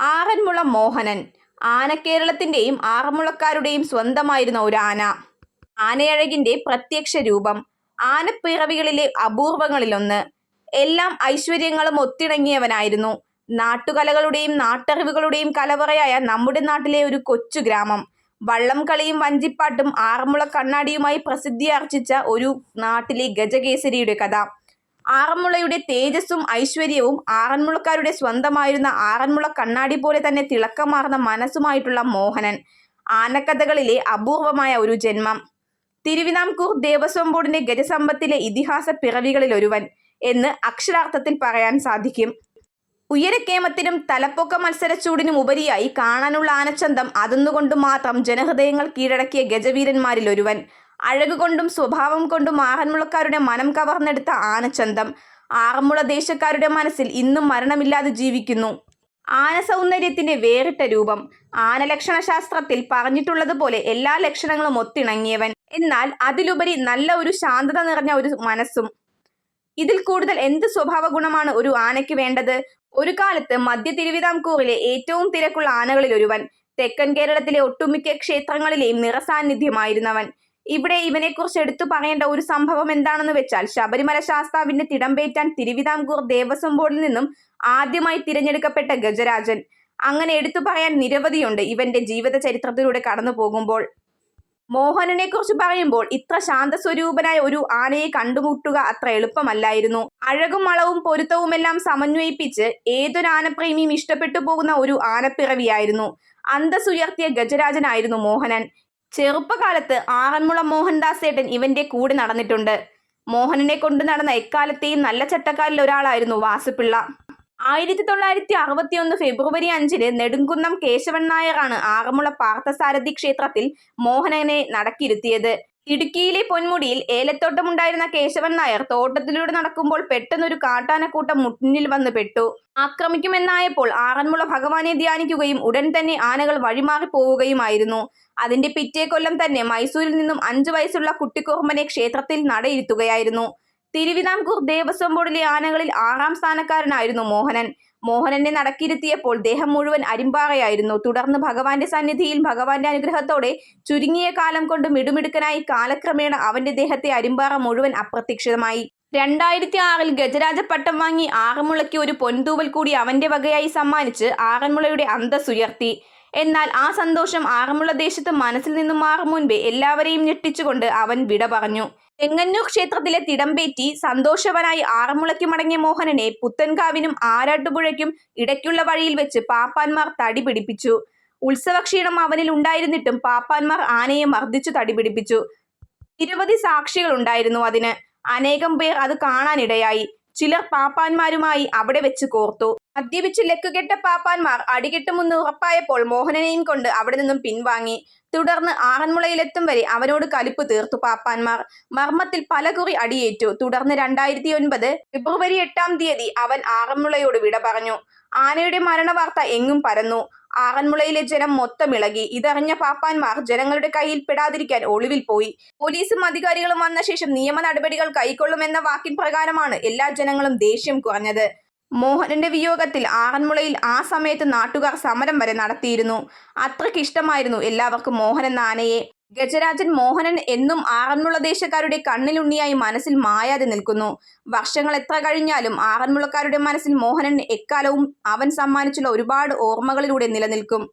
ആറന്മുള മോഹനൻ. ആനക്കേരളത്തിന്റെയും ആറന്മുളക്കാരുടെയും സ്വന്തമായിരുന്ന ഒരു ആന. ആനയഴകിന്റെ പ്രത്യക്ഷ രൂപം. ആനപ്പിറവികളിലെ അപൂർവങ്ങളിലൊന്ന്. എല്ലാം ഐശ്വര്യങ്ങളും ഒത്തിണങ്ങിയവനായിരുന്നു. നാട്ടുകലകളുടെയും നാട്ടറിവുകളുടെയും കലവറയായ നമ്മുടെ നാട്ടിലെ ഒരു കൊച്ചു ഗ്രാമം. വള്ളംകളിയും വഞ്ചിപ്പാട്ടും ആറന്മുള കണ്ണാടിയുമായി പ്രസിദ്ധിയാർജിച്ച ഒരു നാട്ടിലെ ഗജകേസരിയുടെ കഥ. ആറന്മുളയുടെ തേജസ്സും ഐശ്വര്യവും ആറന്മുളക്കാരുടെ സ്വന്തമായിരുന്ന ആറന്മുള കണ്ണാടി പോലെ തന്നെ തിളക്കമാർന്ന മനസ്സുമായിട്ടുള്ള മോഹനൻ. ആനക്കഥകളിലെ അപൂർവമായ ഒരു ജന്മം. തിരുവിതാംകൂർ ദേവസ്വം ബോർഡിന്റെ ഗജസമ്പത്തിലെ ഇതിഹാസ പിറവികളിലൊരുവൻ എന്ന് അക്ഷരാർത്ഥത്തിൽ പറയാൻ സാധിക്കും. ഉയരക്കേമത്തിനും തലപ്പൊക്ക മത്സരച്ചൂടിനും ഉപരിയായി കാണാനുള്ള ആനച്ചന്തം അതെന്നുകൊണ്ട് മാത്രം ജനഹൃദയങ്ങൾ കീഴടക്കിയ ഗജവീരന്മാരിൽ ഒരുവൻ. അഴകുകൊണ്ടും സ്വഭാവം കൊണ്ടും ആഹന്മുളക്കാരുടെ മനം കവർന്നെടുത്ത ആനച്ചന്തം. ആറന്മുള ദേശക്കാരുടെ മനസ്സിൽ ഇന്നും മരണമില്ലാതെ ജീവിക്കുന്നു. ആന സൗന്ദര്യത്തിന്റെ വേറിട്ട രൂപം. ആനലക്ഷണശാസ്ത്രത്തിൽ പറഞ്ഞിട്ടുള്ളതുപോലെ എല്ലാ ലക്ഷണങ്ങളും ഒത്തിണങ്ങിയവൻ. എന്നാൽ അതിലുപരി നല്ല ഒരു ശാന്തത നിറഞ്ഞ ഒരു മനസ്സും. ഇതിൽ കൂടുതൽ എന്ത് സ്വഭാവ ഗുണമാണ് ഒരു ആനയ്ക്ക് വേണ്ടത്? ഒരു കാലത്ത് മധ്യ തിരുവിതാംകൂറിലെ ഏറ്റവും തിരക്കുള്ള ആനകളിൽ ഒരുവൻ തെക്കൻ കേരളത്തിലെ ഒട്ടുമിക്ക ക്ഷേത്രങ്ങളിലെയും നിറസാന്നിധ്യമായിരുന്നവൻ. ഇവിടെ ഇവനെക്കുറിച്ച് എടുത്തു പറയേണ്ട ഒരു സംഭവം എന്താണെന്ന് വെച്ചാൽ ശബരിമല ശാസ്താവിന്റെ തിടമ്പേറ്റാൻ തിരുവിതാംകൂർ ദേവസ്വം ബോർഡിൽ നിന്നും ആദ്യമായി തിരഞ്ഞെടുക്കപ്പെട്ട ഗജരാജൻ. അങ്ങനെ എടുത്തു പറയാൻ നിരവധിയുണ്ട് ഇവന്റെ ജീവിത ചരിത്രത്തിലൂടെ കടന്നു പോകുമ്പോൾ. മോഹനനെ കുറിച്ച് പറയുമ്പോൾ ഇത്ര ശാന്തസ്വരൂപനായ ഒരു ആനയെ കണ്ടുമുട്ടുക അത്ര എളുപ്പമല്ലായിരുന്നു. അഴകും അളവും പൊരുത്തവുമെല്ലാം സമന്വയിപ്പിച്ച് ഏതൊരു ആനപ്രേമിയും ഇഷ്ടപ്പെട്ടു പോകുന്ന ഒരു ആനപ്പിറവിയായിരുന്നു. അന്തസ്സുയർത്തിയ ഗജരാജനായിരുന്നു മോഹനൻ. ചെറുപ്പകാലത്ത് ആറന്മുള മോഹൻദാസ് ഏട്ടൻ ഇവന്റെ കൂടെ നടന്നിട്ടുണ്ട്. മോഹനനെ കൊണ്ടു നടന്ന എക്കാലത്തെയും നല്ല ചട്ടക്കാരിൽ ഒരാളായിരുന്നു വാസുപിള്ള. ആയിരത്തി തൊള്ളായിരത്തി അറുപത്തിയൊന്ന് ഫെബ്രുവരി അഞ്ചിന് നെടുങ്കുന്നം കേശവൻ നായരാണ് ആറന്മുള പാർത്ഥസാരഥി ക്ഷേത്രത്തിൽ മോഹനനെ നടക്കിരുത്തിയത്. ഇടുക്കിയിലെ പൊന്മുടിയിൽ ഏലത്തോട്ടമുണ്ടായിരുന്ന കേശവൻ നായർ തോട്ടത്തിലൂടെ നടക്കുമ്പോൾ പെട്ടെന്നൊരു കാട്ടാനക്കൂട്ടം മുന്നിൽ വന്ന് പെട്ടു. ആക്രമിക്കുമെന്നായപ്പോൾ ആറന്മുള ഭഗവാനെ ധ്യാനിക്കുകയും ഉടൻ തന്നെ ആനകൾ വഴിമാറി പോവുകയുമായിരുന്നു അതിന്റെ പിറ്റേ കൊല്ലം തന്നെ മൈസൂരിൽ നിന്നും അഞ്ചു വയസ്സുള്ള കുട്ടിക്കുറുമ്പനെ ക്ഷേത്രത്തിൽ നടയിരുത്തുകയായിരുന്നു. തിരുവിതാംകൂർ ദേവസ്വം ബോർഡിലെ ആനകളിൽ ആറാം സ്ഥാനക്കാരനായിരുന്നു മോഹനൻ. മോഹനനെ നടക്കിരുത്തിയപ്പോൾ ദേഹം മുഴുവൻ അരിമ്പാറയായിരുന്നു. തുടർന്ന് ഭഗവാന്റെ സന്നിധിയിൽ ഭഗവാന്റെ അനുഗ്രഹത്തോടെ ചുരുങ്ങിയ കാലം കൊണ്ട് മിടുമിടുക്കനായി കാലക്രമേണ അവന്റെ ദേഹത്തെ അരിമ്പാറ മുഴുവൻ അപ്രത്യക്ഷിതമായി രണ്ടായിരത്തി ആറിൽ ഗജരാജ പട്ടം വാങ്ങി ആറന്മുളയ്ക്ക് ഒരു പൊൻതൂവൽ കൂടി അവന്റെ വകയായി സമ്മാനിച്ച് ആറന്മുളയുടെ അന്തസ്സുയർത്തി. എന്നാൽ ആ സന്തോഷം ആറന്മുള ദേശത്ത് മനസ്സിൽ നിന്നും മാറും മുൻപേ എല്ലാവരെയും ഞെട്ടിച്ചുകൊണ്ട് അവൻ വിട പറഞ്ഞു. തെങ്ങന്നൂർ ക്ഷേത്രത്തിലെ തിടമ്പേറ്റി സന്തോഷവനായി ആറന്മുളയ്ക്ക് മടങ്ങിയ മോഹനനെ പുത്തൻകാവിനും ആരാട്ടുപുഴയ്ക്കും ഇടയ്ക്കുള്ള വഴിയിൽ വെച്ച് പാപ്പാന്മാർ തടി പിടിപ്പിച്ചു. ഉത്സവക്ഷീണം അവനിൽ ഉണ്ടായിരുന്നിട്ടും പാപ്പാന്മാർ ആനയെ മർദ്ദിച്ചു തടി പിടിപ്പിച്ചു. നിരവധി സാക്ഷികൾ ഉണ്ടായിരുന്നു അതിന്. അനേകം പേർ അത് കാണാനിടയായി. ചിലർ പാപ്പാന്മാരുമായി അവിടെ വെച്ച് കോർത്തു. മദ്യപിച്ച് ലക്കുകെട്ട പാപ്പാന്മാർ അടികിട്ടുമെന്ന് ഉറപ്പായപ്പോൾ മോഹനനെയും കൊണ്ട് അവിടെ നിന്നും പിൻവാങ്ങി. തുടർന്ന് ആറന്മുളയിലെത്തും വരെ അവനോട് കലിപ്പ് തീർത്തു പാപ്പാന്മാർ. മർമ്മത്തിൽ പലകുറി അടിയേറ്റു. തുടർന്ന് രണ്ടായിരത്തി ഒൻപത് ഫെബ്രുവരി എട്ടാം തീയതി അവൻ ആറന്മുളയോട് വിട പറഞ്ഞു. ആനയുടെ മരണവാർത്ത എങ്ങും പരന്നു. ആറന്മുളയിലെ ജനം മൊത്തം ഇളകി. ഇതറിഞ്ഞ പാപ്പാന്മാർ ജനങ്ങളുടെ കയ്യിൽ പെടാതിരിക്കാൻ ഒളിവിൽ പോയി. പോലീസും അധികാരികളും വന്ന ശേഷം നിയമ നടപടികൾ കൈക്കൊള്ളുമെന്ന വാക്കിൻ പ്രകാരമാണ് എല്ലാ ജനങ്ങളും ദേഷ്യം കുറഞ്ഞത്. മോഹനന്റെ വിയോഗത്തിൽ ആറന്മുളയിൽ ആ സമയത്ത് നാട്ടുകാർ സമരം വരെ നടത്തിയിരുന്നു. അത്രയ്ക്കിഷ്ടമായിരുന്നു എല്ലാവർക്കും മോഹനൻ എന്ന ആനയെ. ഗജരാജൻ മോഹനൻ എന്നും ആറന്മുള ദേശക്കാരുടെ കണ്ണിലുണ്ണിയായി മനസ്സിൽ മായാതെ നിൽക്കുന്നു. വർഷങ്ങൾ എത്ര കഴിഞ്ഞാലും ആറന്മുളക്കാരുടെ മനസ്സിൽ മോഹനൻ എക്കാലവും അവൻ സമ്മാനിച്ചുള്ള ഒരുപാട് ഓർമ്മകളിലൂടെ നിലനിൽക്കും.